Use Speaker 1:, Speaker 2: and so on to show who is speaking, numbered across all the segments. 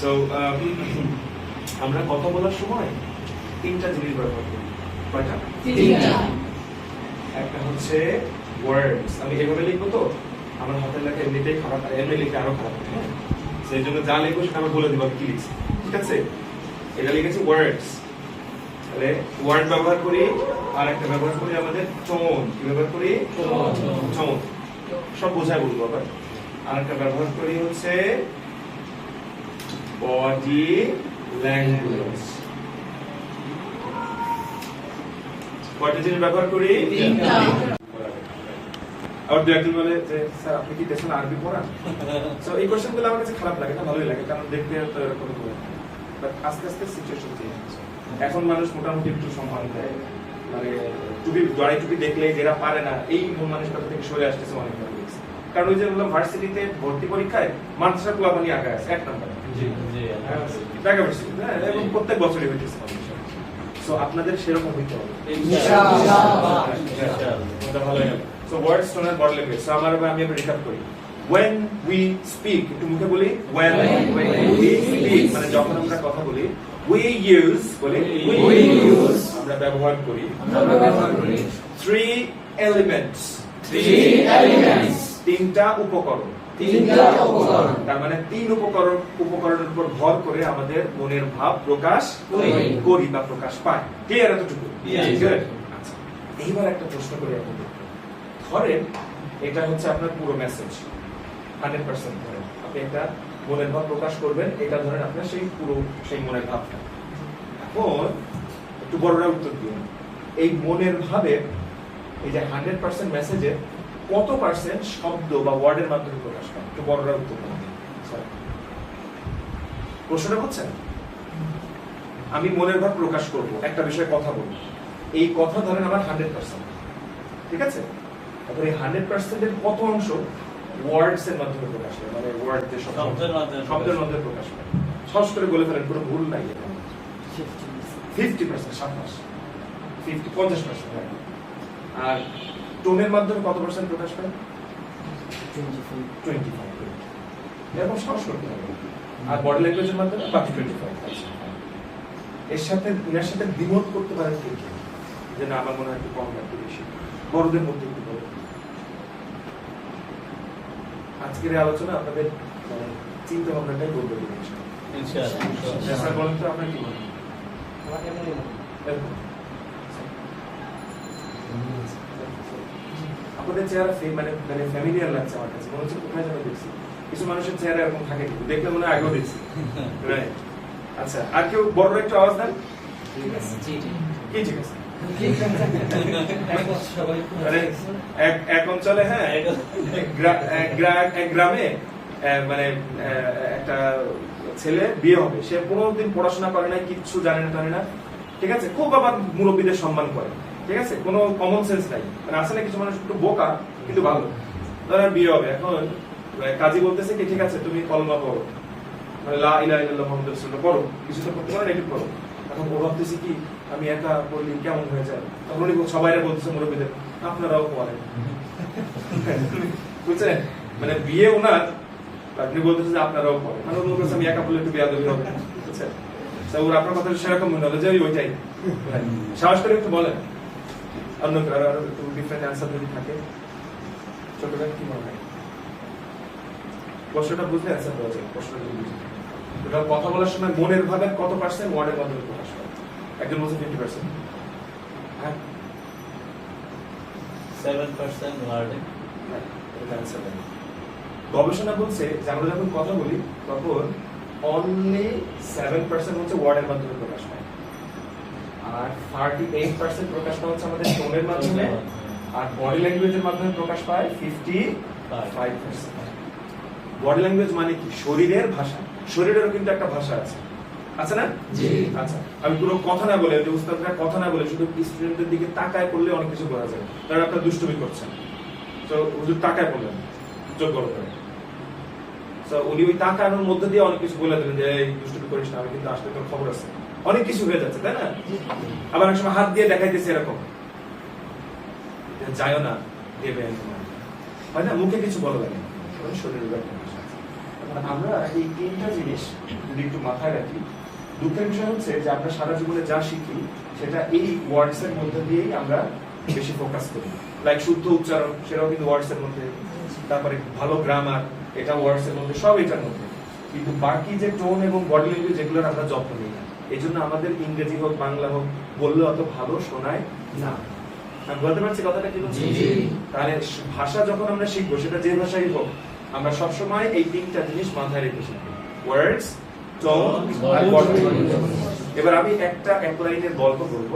Speaker 1: So আমরা কথা বলার সময় তিনটা জিনিস ব্যবহার করি। কয়টা? একটা হচ্ছে ওয়ার্ডস আমি এভাবে লিখব তো আমার হাতের লেখা এমনিতেই খারাপ এমনি লিখে আরও খারাপ হ্যাঁ? সেই জন্য যা লিখব সেটা আমি বলে দিব আমি কি লিখছি ঠিক আছে? এটা লিখেছি ওয়ার্ডস তাহলে ওয়ার্ড ব্যবহার করি আর একটা ব্যবহার করি আমাদের টোন কি ব্যবহার করি. টোন সব বোঝায় বলব আবার। আর একটা ব্যবহার করি হচ্ছে বডি ল্যাঙ্গুয়েজ কয়টা জিনিস ব্যবহার করি। আবার দু একজন বলে যে স্যার আপনি কি দেশেন আরবি পড়ান? তো এই কোশ্চেনগুলো আমার কাছে খারাপ লাগে না ভালোই লাগে কারণ দেখতে তো এরকম বাট আস্তে আস্তে সিচুয়েশন চেঞ্জ হচ্ছে। এখন মানুষ মোটামুটি একটু সম্মান দেয়। মানে টুপি দড়াই টুপি দেখলে যারা পারে না এই মন মানসিকতা থেকে সরে আসতেছে অনেক কারণ ওই যে বললাম ভার্সিটিতে ভর্তি পরীক্ষায় মাদ্রাসা পোলাপানি আগে আছে এক নম্বর। ঢাকা ভার্সিটি হ্যাঁ এবং প্রত্যেক বছরই হইতেছে সো আপনাদের সেরকম হইতে হবে। সো ল্যাঙ্গুয়েজ সো আমার আমি রিকাপ করি। When we speak একটু মুখে বলি when, we speak, মানে যখন আমরা কথা বলি we use বলি
Speaker 2: We use,
Speaker 1: আমরা ব্যবহার করি।
Speaker 2: আমরা ব্যবহার করি।
Speaker 1: Three elements.
Speaker 2: Three elements,
Speaker 1: তিনটা উপকরণ।
Speaker 2: তিনটা উপকরণ।
Speaker 1: তার মানে তিন উপকরণ উপকরণের উপর ভর করে আমাদের মনের ভাব প্রকাশ
Speaker 2: করি।
Speaker 1: বা প্রকাশ পায়। ক্লিয়ার এতটুকু? আচ্ছা এইবার একটা প্রশ্ন করি আপনাদের। ধরেন এটা হচ্ছে আপনার পুরো মেসেজ হান্ড্রেড পার্সেন্ট ধরেন। আপনি একটা মনের ভাব প্রকাশ করবেন এটা ধরেন আপনার সেই পুরো সেই মনের ভাবটা। এখন একটু বড়রা উত্তর দিন। এই মনের ভাবে এই যে হান্ড্রেড পার্সেন্ট মেসেজে কত পার্সেন্ট শব্দ বা ওয়ার্ডের মাধ্যমে প্রকাশ পায়? একটু বড়রা উত্তর. প্রশ্নটা বুঝছেন? আমি মনের ভাব প্রকাশ করব একটা বিষয়ে কথা বলব। এই কথা ধরেন আমার হান্ড্রেড পার্সেন্ট ঠিক আছে? এখন এই হান্ড্রেড পার্সেন্টের কত অংশ ওয়ার্ডস এর মাধ্যমে প্রকাশ পায়? মানে ওয়ার্ড যে
Speaker 3: শব্দের মাধ্যমে
Speaker 1: শব্দের মাধ্যমে প্রকাশ পায়। সহজ করে বলে ফেলেন কোনো ভুল নাই ফিফটি পার্সেন্ট সাতাশ। ফিফটি পঞ্চাশ পার্সেন্ট আর টোনের মাধ্যমে কত পার্সেন্ট প্রকাশ পায়? টোয়েন্টি ফাইভ এরকম সহজ করতে হবে। আর বডি ল্যাঙ্গুয়েজের মাধ্যমে বাকি টোয়েন্টি ফাইভ এর সাথে এর সাথে দ্বিমত করতে পারেন কে কে? যে না আমার মনে হয় একটু কম একটু বেশি। বড়দের মধ্যে একটু বড়। আজকের এই আলোচনা আপনাদের মানে চিন্তা ভাবনাটাই বলবে স্যার বলেন তো আপনার কি মনে হয়? আপনাদের চেহারা মানে মানে ফ্যামিলিয়ার লাগছে আমার কাছে। মনে হচ্ছে কোথায় যেন দেখছি। কিছু মানুষের চেহারা এরকম থাকে কিন্তু দেখলে মনে হয় আগেও দেখছি. আচ্ছা আর কেউ বড় একটু আওয়াজ দেন? কি ঠিক আছে? মানে এক এক অঞ্চলে হ্যাঁ এক গ্রা- এক গ্রা- এক গ্রামে আহ, মানে আহ, একটা ছেলে বিয়ে হবে। সে পনেরো দিন পড়াশোনা করে না কিচ্ছু জানে না জানে না। ঠিক আছে? খুব আবার মুরব্বীদের সম্মান করে। ঠিক আছে? কোনো কমন সেন্স নাই। মানে আছে না, কিছু মানুষ একটু বোকা, কিন্তু ভালো। ধর বিয়ে হবে। এখন কাজী বলতেছে কি, ঠিক আছে, তুমি কলমা পড়ো। মানে লা ইলাহা ইল্লাল্লাহ মুহাম্মাদুর রাসূলুল্লাহ, পড়ো। কিছু তো করতে পারো না একটু পড়ো। এখন ও ভাবতেছে কি, আমি একা পড়লি কেমন হয়ে যায়? তখন উনি সবাই বলতেছে, মুরব্বীদের, আপনারাও পড়েন। বুঝছেন? মানে বিয়ে ওনার আপনি বলতেছেন যে আপনারাও পড়েন। মানে ওনার কাছে আমি একা বললে একটু বেয়াদবি হবে। বুঝছেন? ওর আপনার কথা সেরকম মনে হলো যে ওই ওইটাই। সাহস করে একটু বলেন। অন্য কারও আরও একটু ডিফারেন্ট অ্যান্সার যদি থাকে ছোট ভাই কি মনে হয়? প্রশ্নটা বুঝলে অ্যান্সার দেওয়া যায় প্রশ্নটা যদি বুঝে এটা কথা বলার সময় মনের ভাবের কত পার্সেন্ট ওয়ার্ডের মাধ্যমে প্রকাশ পায় একজন বলছে ফিফটি পার্সেন্ট হ্যাঁ?
Speaker 3: সেভেন পার্সেন্ট ওয়ার্ডে
Speaker 1: answer দেয়নি। গবেষণা বলছে যে আমরা যখন কথা বলি তখন অনলি সেভেন পার্সেন্ট হচ্ছে ওয়ার্ডের মাধ্যমে প্রকাশ পায় আর থার্টি এইট পার্সেন্ট প্রকাশ হচ্ছে আমাদের টোনের মাধ্যমে আর বডি ল্যাঙ্গুয়েজের মাধ্যমে প্রকাশ পায় fifty five percent body language মানে কি? শরীরের ভাষা। শরীরেরও কিন্তু একটা ভাষা আছে। আছে না? আচ্ছা আমি পুরো কথা না বলে যে উস্তাদরা কথা না বলে শুধু স্টুডেন্টদের দিকে তাকায় করলে অনেক কিছু করা যায়। তারা আপনার দুষ্টুমি করছেন তো হুজুর তাকায় বললেন যোগ্য করে। তো উনি ওই তাকানোর মধ্যে দিয়ে অনেক কিছু বলে দিলেন যে এই দুষ্টুমি করিস না আমি কিন্তু আসলে তোর খবর আছে। অনেক কিছু হয়ে যাচ্ছে, তাই না? আবার এক সময় হাত দিয়ে দেখাইতেছে এরকম। যে যাইও না। দেবে হয় না? মুখে কিছু বলা লাগে শরীরের আমরা এই তিনটা জিনিস যদি একটু মাথায় রাখি, দুঃখের বিষয় হচ্ছে যে আমরা সারা জীবনে যা শিখি, সেটা এই ওয়ার্ডস এর মধ্যে দিয়েই আমরা বেশি ফোকাস করি। লাইক শুদ্ধ উচ্চারণ, সেটাও কিন্তু ওয়ার্ডস এর মধ্যে। তারপরে ভালো গ্রামার এটা ওয়ার্ডস এর মধ্যে, সব এটার মধ্যে। কিন্তু বাকি যে টোন এবং বডি ল্যাঙ্গুয়েজ এগুলোর আমরা যত্ন নিই এই জন্য আমাদের ইংরেজি হোক বাংলা হোক বললে অত ভালো শোনায় না। বলতে পারছি কথাটা কি। তাহলে ভাষা যখন আমরা শিখব সেটা যে ভাষাই হোক আমরা সবসময় এই তিনটা জিনিস মাথায় রেখে শিখব। ওয়ার্ডস টোন আর এবার আমি একটা এক লাইনের গল্প বলব।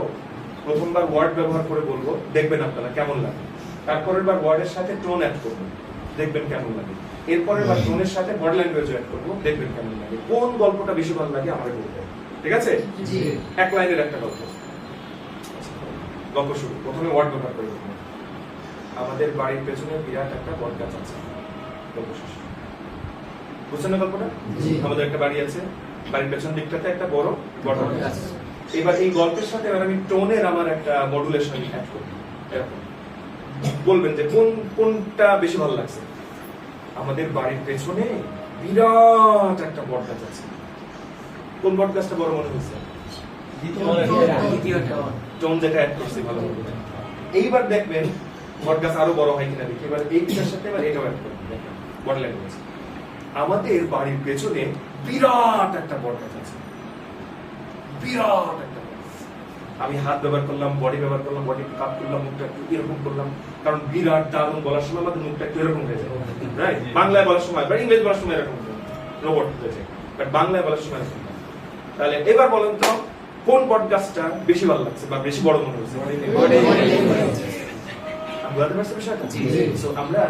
Speaker 1: প্রথমবার ওয়ার্ড ব্যবহার করে বলব। দেখবেন আপনারা কেমন লাগে। তারপরের বার ওয়ার্ডের সাথে টোন অ্যাড করব। দেখবেন কেমন লাগে। এরপরের বার টোনের সাথে বডি ল্যাঙ্গুয়েজ অ্যাড করব। দেখবেন কেমন লাগে। কোন গল্পটা বেশি ভালো লাগে আমাকে বলতে। ঠিক আছে? এক লাইনের একটা গল্প। গল্প শুরু। প্রথমে ওয়ার্ড ব্যবহার করে আমাদের বাড়ির পেছনে বিরাট একটা বট গাছ আছে। গল্প শেষ। বুঝছেন না গল্পটা? আমাদের একটা বাড়ি আছে। বাড়ির পেছন দিকটাতে একটা বড় বট গাছ। এবার এই গল্পের সাথে এবার আমি টোনের আমার একটা মডুলেশন অ্যাড এরকম। বলবেন যে কোন কোনটা বেশি ভালো লাগছে? আমাদের বাড়ির পেছনে বিরাট একটা বট গাছ আছে। কোন গাছটা বড় মনে হয়েছে? টোন যেটা অ্যাড করছি ভালো এইবার দেখবেন গাছ আরও বড় হয় কিনা দেখি। এবার এইটার সাথে এবার এটাও অ্যাড করবেন ল্যাঙ্গুয়েজ আমাদের বাড়ির পেছনে বিরাট একটা বট গাছ আছে। বিরাট একটা আমি হাত ব্যবহার করলাম বডি ব্যবহার করলাম বডি কাপ করলাম মুখটা একটু এরকম করলাম কারণ বিরাট দারুণ বলার সময় আমাদের মুখটা একটু এরকম হয়ে যায় রাইট বাংলায় বলার সময় বা ইংরেজি বলার সময় এরকম রোবট হয়ে যায়। বাট বাংলায় বলার সময় এরকম। তাহলে এবার বলেন তো কোন পডকাস্টটা বেশি ভালো লাগছে বা বেশি বড় মনে পারছি বিষয়টা?
Speaker 2: জি।
Speaker 1: আমরা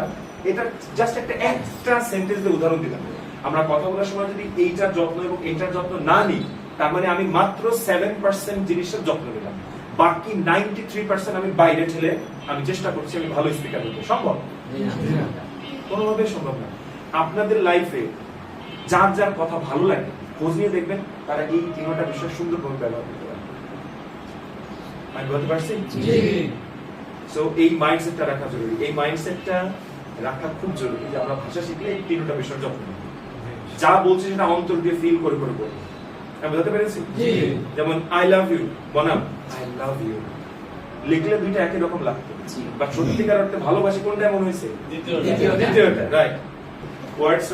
Speaker 1: এটা জাস্ট একটা একটা সেন্টেন্স দিয়ে উদাহরণ দিলাম। আমরা কথা বলার সময় যদি এইটার যত্ন এবং এইটার যত্ন না নিই তার মানে আমি মাত্র সেভেন পার্সেন্ট জিনিসের যত্ন নিলাম। বাকি নাইনটি থ্রি পার্সেন্ট আমি বাইরে ঠেলে আমি চেষ্টা করছি আমি ভালো স্পিকার হতে সম্ভব? কোনোভাবে সম্ভব না। আপনাদের লাইফে যার যার কথা ভালো লাগে খোঁজ নিয়ে দেখবেন তারা এই তিনটা বিষয় সুন্দরভাবে ব্যবহার করতে পারে। আমি বলতে পারছি? সো এই মাইন্ডসেটটা রাখা জরুরি। এই মাইন্ডসেটটা রাখা খুব জরুরি যে আমরা ভাষা শিখলে এই তিনটা বিষয় নিই। যা বলছি সেটা অন্তর দিয়ে ফিল করে করে বলি আমি বোঝাতে পেরেছি? যেমন আই লাভ ইউ বনাম। আই লাভ ইউ লিখলে দুইটা একই রকম লাগতো। বাট সত্যিকার অর্থে ভালোবাসি কোনটা এমন হয়েছে?
Speaker 3: দ্বিতীয়টা।
Speaker 2: দ্বিতীয়টা।
Speaker 1: ওয়ার্ডস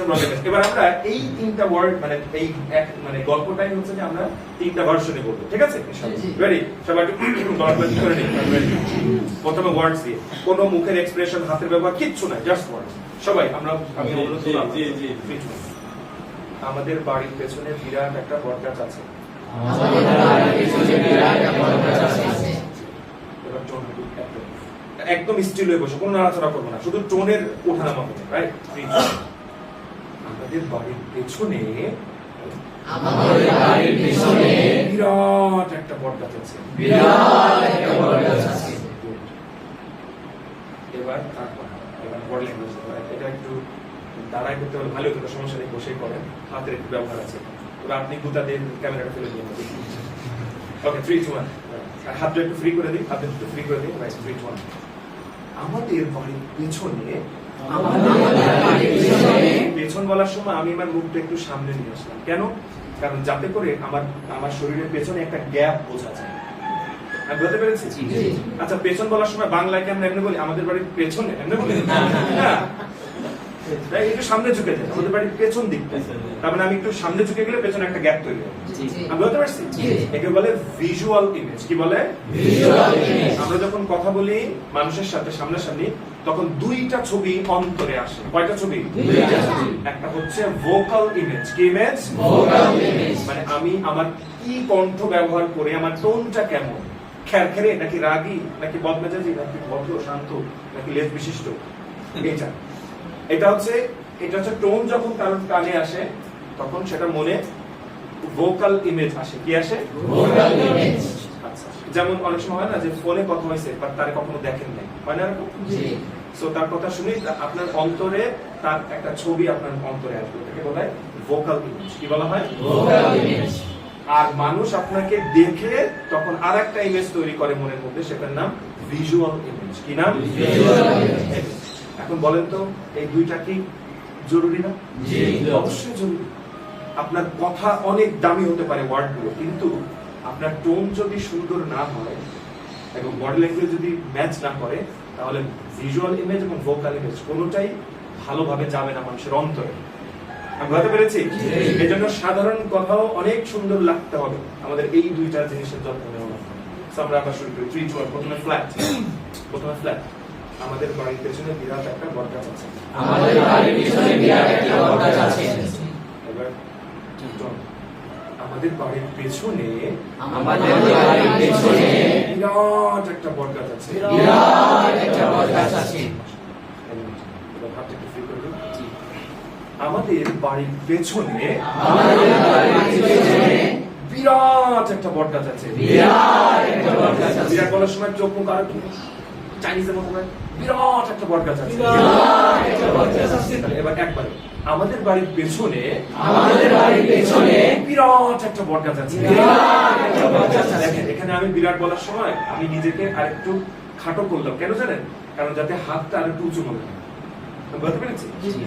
Speaker 1: এবার আমরা এই তিনটা ওয়ার্ড মানে এই এক মানে গল্পটাই হচ্ছে যে আমরা তিনটা ভার্সনে ঠিক আছে?
Speaker 2: জি।
Speaker 1: সবাই একটু গল্প করে নিই প্রথমে ওয়ার্ডস দিয়ে। কোনো মুখের এক্সপ্রেশন হাতের ব্যবহার কিচ্ছু নাই জাস্ট ওয়ার্ডস সবাই আমরা আমি অনুরোধ করলাম।
Speaker 3: জি, জি।
Speaker 1: আমাদের বাড়ির পেছনে বিরাট একটা বটগাছ আছে।
Speaker 2: আমাদের বাড়ির পিছনে বিরাট একটা বট গাছ আছে।
Speaker 1: এবার টোন একদম স্টিল হয়ে বসে কোনো নাড়াচাড়া করব না। শুধু টোনের ওঠানামা হবে রাইট আমাদের বাড়ির পেছনে
Speaker 2: আমাদের বাড়ির পিছনে
Speaker 1: বিরাট একটা আছে।
Speaker 2: বিরাট একটা বট আছে।
Speaker 1: এবার তারপর এবার বডি ল্যাঙ্গুয়েজ এটা একটু দাঁড়ায় করতে হলে ভালো কিন্তু সমস্যা নেই বসেই করেন। হাতের একটু ব্যবহার আছে। এবার আপনি গুতা দিয়ে ক্যামেরাটা ফেলে দিয়ে ওকে থ্রি টু ওয়ান আর হাতটা একটু ফ্রি করে দিই হাতটা একটু ফ্রি করে দিই। থ্রি টু ওয়ান আমাদের বাড়ির পেছনে
Speaker 2: পিছনে
Speaker 1: বলার সময় আমি আমার মুখটা একটু সামনে নিয়ে আসলাম। কেন? কারণ যাতে করে আমার আমার শরীরের পেছনে একটা গ্যাপ বোঝা যায়। আমি বলতে পেরেছি। আচ্ছা পেছন বলার সময় বাংলায় কি আমরা এমনি বলি? আমাদের বাড়ির পেছনে এমনি বলি। তাই একটু সামনে ঝুঁকে যায়। আমাদের বাড়ির পেছন দিকটা। তার মানে আমি একটু সামনে ঝুঁকে গেলে পেছনে একটা গ্যাপ তৈরি
Speaker 2: জি।
Speaker 1: আমি বলতে পারছি? একে বলে ভিজুয়াল ইমেজ কি বলে? আমরা যখন কথা বলি মানুষের সাথে সামনাসামনি তখন দুইটা ছবি অন্তরে আসে। কয়টা ছবি? একটা হচ্ছে ভোকাল ইমেজ কি ইমেজ মানে আমি আমার কি কণ্ঠ ব্যবহার করে আমার টোনটা কেমন? খ্যারখ্যারে নাকি রাগী নাকি বদমেজাজি নাকি ভদ্র শান্ত নাকি লেজ বিশিষ্ট? এটা এটা হচ্ছে এটা হচ্ছে টোন যখন কারোর কানে আসে তখন সেটা মনে ভোকাল ইমেজ আসে। কি আসে। আচ্ছা। যেমন অনেক সময় হয় না যে ফোনে কথা হয়েছে বাট তারে কখনো দেখেন নাই। হয় না সো তার কথা শুনি আপনার অন্তরে তার একটা ছবি আপনার অন্তরে আসবে। এটাকে বলা হয় ভোকাল ইমেজ কি বলা হয়?
Speaker 2: Vocal image।
Speaker 1: আর মানুষ আপনাকে দেখে তখন আর একটা ইমেজ তৈরি করে মনের মধ্যে সেটার নাম ভিজুয়াল ইমেজ কি নাম? এখন বলেন তো এই দুইটা কি জরুরি না? অবশ্যই জরুরি। আপনার কথা অনেক দামি হতে পারে ওয়ার্ডগুলো কিন্তু আপনার টোন যদি সুন্দর না হয় এবং বডি ল্যাঙ্গুয়েজ যদি ম্যাচ না করে তাহলে ভিজুয়াল ইমেজ এবং ভোকাল ইমেজ কোনোটাই ভালোভাবে যাবে না মানুষের অন্তরে। আমি বুঝতে পেরেছি?
Speaker 2: জি।
Speaker 1: এই জন্য সাধারণ কথাও অনেক সুন্দর লাগতে হবে। আমাদের এই দুইটা জিনিসের যত্ন নেওয়া আমরা আবার শুরু করি। থ্রি প্রথমে ফ্ল্যাট প্রথমে ফ্ল্যাট আমাদের বাড়ির পেছনে বিরাট একটা বটগাছ আছে।
Speaker 2: আমাদের বাড়ির পিছনে বিরাট একটা বটগাছ আছে।
Speaker 1: এবার। আমাদের বাড়ির পেছনে
Speaker 2: আমাদের বাড়ির পেছনে
Speaker 1: বিরাট একটা বটগাছ আছে।
Speaker 2: বিরাট একটা বটগাছ আছে।
Speaker 1: আমাদের বাড়ির পেছনে
Speaker 2: আমাদের বাড়ির পেছনে
Speaker 1: বিরাট একটা বটগাছ আছে।
Speaker 2: বিরাট একটা বটগাছ আছে।
Speaker 1: বিরাট বলার সময় চোখ মুখ আর চাইনিজের মতো বিরাট একটা বটগাছ আছে।
Speaker 2: একটা
Speaker 1: এবার একবারে আমাদের বাড়ির পেছনে
Speaker 2: আমাদের বাড়ির পেছনে
Speaker 1: বিরাট একটা বটগাছ আছে।
Speaker 2: একটা
Speaker 1: এখানে আমি বিরাট বলার সময় আমি নিজেকে আরেকটু খাটো করলাম। কেন জানেন? কারণ যাতে হাতটা আরেকটু উঁচু মনে হয় আমি পেরেছি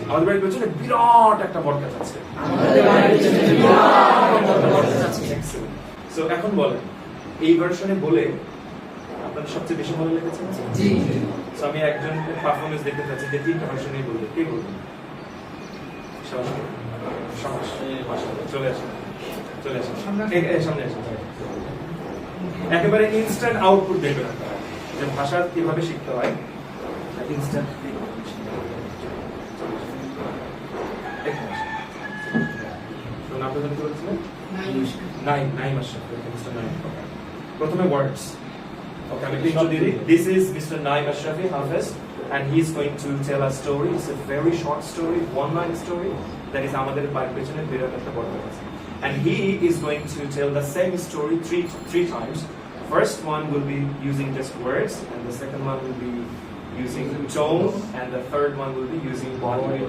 Speaker 1: আমাদের বাড়ির পেছনে বিরাট একটা বটগাছ আছে।
Speaker 2: আমাদের বাড়ির পেছনে বিরাট একটা বটগাছ আছে।
Speaker 1: সো এখন বলেন এই ভার্সনে বলে আপনাদের সবচেয়ে বেশি ভালো লেগেছে?
Speaker 2: জি
Speaker 1: সো আমি একজন পারফরমেন্স দেখতে চাচ্ছি যে তিনটা ভার্সনে বলবে। কে বলবে। চলে আসেন চলে আসেন সামনে আসেন একেবারে ইনস্ট্যান্ট আউটপুট দেখবেন আপনারা যে ভাষা কীভাবে শিখতে হয় ইনস্ট্যান্ট আপনাদের কি বলছিলেন? okay, Mr. Naim. Okay. প্রথমে words. Okay, আমি একটু দিদি This is Mr. Naim Ashrafi Hafiz and he's going to tell a story. It's a very short story, one line story that is আমাদের বাড়ির পেছনে বিরাট একটা বড় আছে. And he is going to tell the same story three three times. First one will be using just words and the second one will be using tone and the third one will be using body.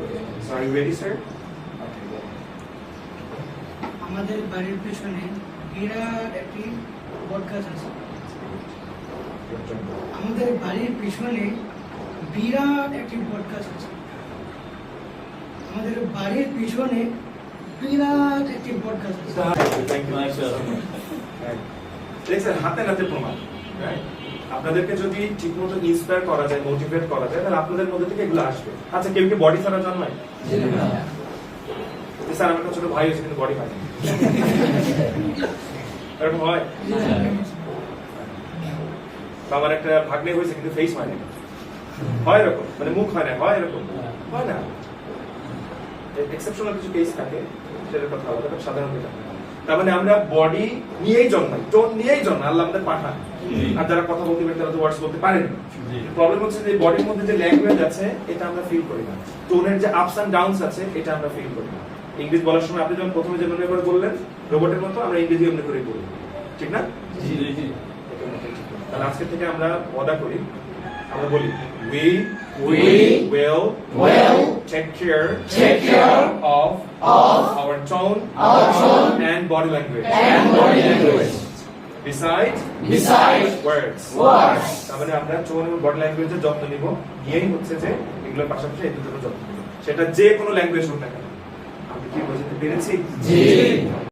Speaker 1: So are you ready, sir? Okay, go.
Speaker 4: আমাদের বাড়ির পেছনে বিরাট একটি বটগাছ আছে
Speaker 1: Good job.
Speaker 4: আমাদের বাড়ির পেছনে বিরাট একটি বটগাছ আছে। আমাদের বাড়ির পিছনে বিরাট একটি বটগাছ আছে।
Speaker 3: Job.
Speaker 1: Right. দেখছেন হাতে নাতে প্রমাণ আপনাদেরকে যদি ঠিকমতো ইন্সপায়ার করা যায় মোটিভেট করা যায় তাহলে আপনাদের মধ্যে থেকে এগুলো আসবে। আচ্ছা কেউ কি বডি ছাড়া জন্মায়? স্যার আমার একটা ছোট ভাই হয়েছে কিন্তু বডি হয় এরকম হয়। আমার একটা ভাগ্নে হয়েছে কিন্তু ফেস হয় না হয় এরকম মানে মুখ হয় না হয় এরকম। হয় না। এক্সেপশনাল কিছু কেস থাকে সেটার কথা আলাদা but সাধারণ এটা। তার মানে আমরা বডি নিয়েই জন্মাই টোন নিয়েই জন্মাই আল্লাহ আমাদের পাঠান। আর যারা কথা বলতে পারে তারা তো ওয়ার্ডস বলতে পারেন। প্রবলেম হচ্ছে যে বডির মধ্যে যে ল্যাঙ্গুয়েজ আছে এটা আমরা ফিল করি না। টোনের যে আপস এন্ড ডাউনস আছে এটা আমরা ফিল করি না। ইংলিশ বলার সময় আপনি যখন প্রথমে যে মনে করে বললেন রোবটের মতো আমরা ইংরেজি এমনি করে বলি। ঠিক না?
Speaker 3: জি জি
Speaker 1: ঠিক না। তাহলে আজকে থেকে আমরা ওয়াদা করি আমরা বলি we
Speaker 2: We
Speaker 1: will
Speaker 2: will
Speaker 1: take care
Speaker 2: take care
Speaker 1: of
Speaker 2: of
Speaker 1: our tone
Speaker 2: our tone
Speaker 1: and body language.
Speaker 2: and body language.
Speaker 1: Besides
Speaker 2: besides
Speaker 1: words.
Speaker 2: words.
Speaker 1: তার মানে আমরা টোন এবং বডি ল্যাঙ্গুয়েজের যত্ন নিব। গিয়েই হচ্ছে যে এগুলোর পাশাপাশি এই দুটোর যত্ন সেটা যে কোনো ল্যাঙ্গুয়েজ হোক না কেন। আমি কি বোঝাতে পেরেছি?
Speaker 2: জি।